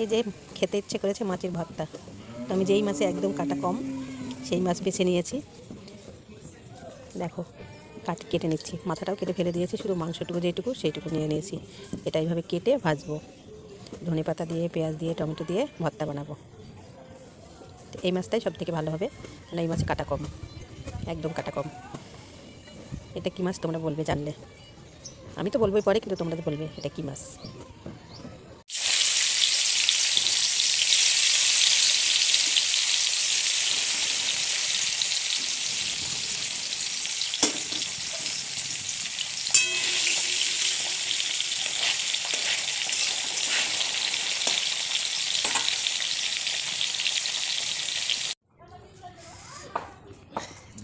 এই যে খেতে ইচ্ছে করেছে মাছের ভর্তা। তো আমি যেই মাছে একদম কাটা কম, সেই মাছ বেছে নিয়েছি। দেখো, কাট কেটে নিচ্ছি। মাথাটাও কেটে ফেলে দিয়েছি, শুধু মাংসটুকু যেটুকু, সেইটুকু নিয়ে নিয়েছি। এটা এইভাবে কেটে ভাজবো। ধনে পাতা দিয়ে, পেঁয়াজ দিয়ে, টমেটো দিয়ে ভর্তা বানাবো। এই মাছটাই সব থেকে ভালো হবে কারণ এই মাছে কাটা কম, একদম কাটা কম। এটা কী মাছ তোমরা বলবে জানলে? আমি তো বলবোই পরে, কিন্তু তোমরা তো বলবে এটা কী মাছ?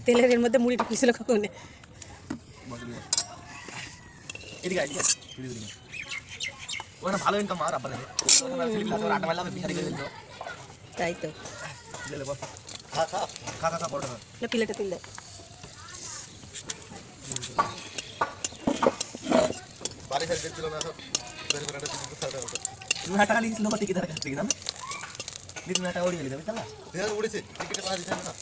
তেলের এর মধ্যে মুড়িটা পিছিল কখন। ভালো ইনকাম আর আব্বা আটা মারলাম বিহারি করে দিল তাই তো। বল খা খা খা খা খা পড়া না পিলেটা তুল দে। বাড়ি ফের দেখছিল না সব। বের করে একটা টিকিট সাথে হতো। তুমি হাটা খালি লোক টিকি দাঁড়া কাছে দাম দিদি হাটা ওড়ি গেলি বুঝলা দেয়ার উড়েছে। টিকিটে পাওয়া দিতে না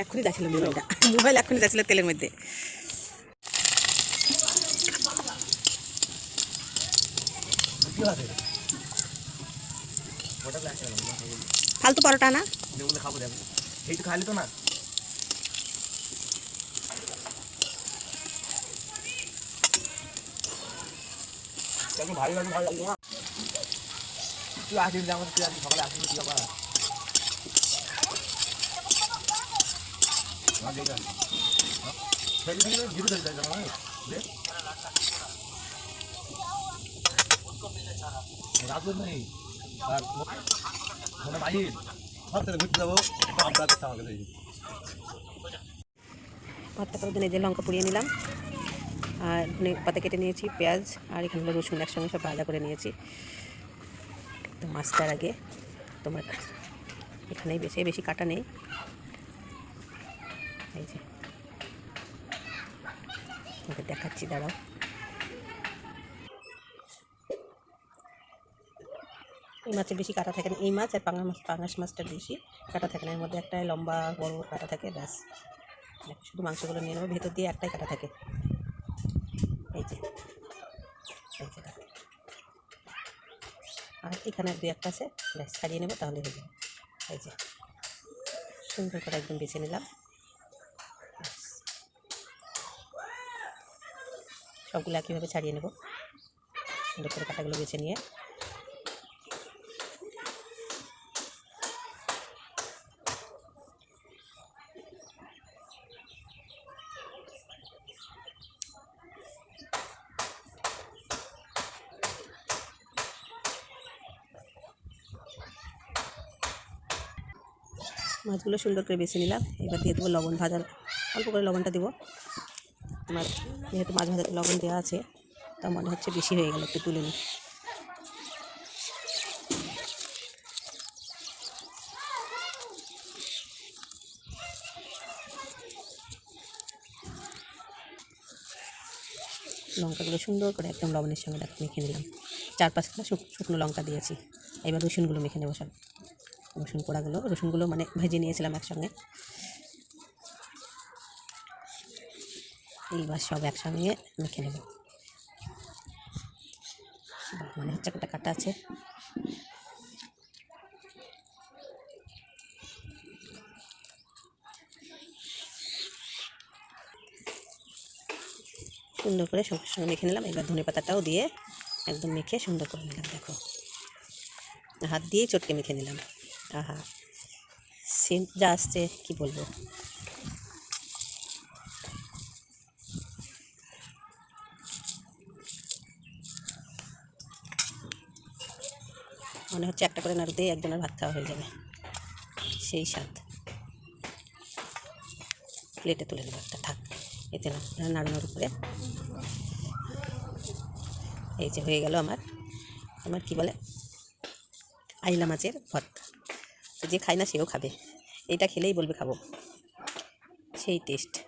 এক্ষুনি যাচ্ছিল মোবাইলটা। মোবাইল এক্ষুনি যাচ্ছিল তেলের মধ্যে। ফালতু পরোটা না? খাব দেখ এই তো খালি তো না? কেমন ভালো লাগে ভালো লাগল না তুই আসিস যেমন তুই আসিস সকালে আসিস কি ব্যাপার হ্যাঁ, দেখে আয়। হ্যাঁ? ফেলে দিলে জিরো ধরে যায় জানো না? দে। রাখবেন নাই আর মানে মাহির সব থেকে ঘুরতে যাব আপনার কাছে আমাকে দেখি ভর্তা করার জন্য এই যে লঙ্কা পুড়িয়ে নিলাম আর ধনে পাতা কেটে নিয়েছি, পেঁয়াজ আর এখানে রসুন একসঙ্গে সব ভাজা করে নিয়েছি। তো মাছটার আগে তোমার এখানেই বেশি বেশি কাটা নেই। এই যে। তোমাকে দেখাচ্ছি, দাঁড়াও। এই মাছের বেশি কাটা থাকে না, এই মাছ আর পাঙা মাছ, পাঙাশ মাছটা বেশি কাটা থাকে না, এর মধ্যে একটাই লম্বা বড় কাটা থাকে, ব্যাস। শুধু মাংসগুলো নিয়ে নেব, ভেতর দিয়ে একটাই কাটা থাকে। এই যে আর এখানে দু একটা আছে ব্যাস ছাড়িয়ে নেব তাহলে হয়ে যাবে। এই যে, সুন্দর করে একদম বেছে নিলাম। সবগুলো একইভাবে ছাড়িয়ে নেব। সুন্দর করে কাটাগুলো বেছে নিয়ে। মাছগুলো সুন্দর করে বেছে নিলাম। এবার দিয়ে দেবো লবণ ভাজার অল্প করে লবণটা দেবো। আমার যেহেতু মাছ ভাজাতে লবণ দেওয়া আছে তা মনে হচ্ছে বেশি হয়ে গেল একটু তুলে নিই। লঙ্কাগুলো সুন্দর করে একদম লবণের সঙ্গে দেখো মেখে নিলাম। চার পাঁচটা শুকনো লঙ্কা দিয়েছি। এবার রসুনগুলো মেখে নেব সব। রসুন পোড়াগুলো রসুনগুলো মানে ভেজে নিয়েছিলাম একসঙ্গে। এইবার সব একসঙ্গে মেখে নেব। মনে হচ্ছে একটা কাটা আছে। সুন্দর করে সবজির সঙ্গে মেখে নিলাম। এবার ধনে পাতাটাও দিয়ে একদম মেখে সুন্দর করে নিলাম, দেখো। হাত দিয়েই চটকে মেখে নিলাম। আহা। সেন্ট যা আসছে, কি বলব? মনে হচ্ছে একটা করে নাড়ু নাড়ুতেই একজনের ভাত খাওয়া হয়ে যাবে। সেই স্বাদ। প্লেটে তুলে নেব একটা, থাক। এতে না, নাড়ানোর উপরে। এই যে হয়ে গেল আমার আমার কি বলে? আইলা মাছের ভর্তা। যে খায় না সেও খাবে। এটা খেলেই বলবে খাব। সেই টেস্ট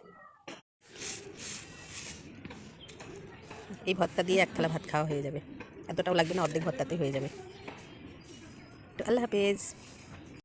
এই ভর্তা দিয়ে এক থালা ভাত খাওয়া হয়ে যাবে। এতটাও লাগবে না, অর্ধেক ভর্তাতেই হয়ে যাবে। তো আল্লাহ হাফেজ।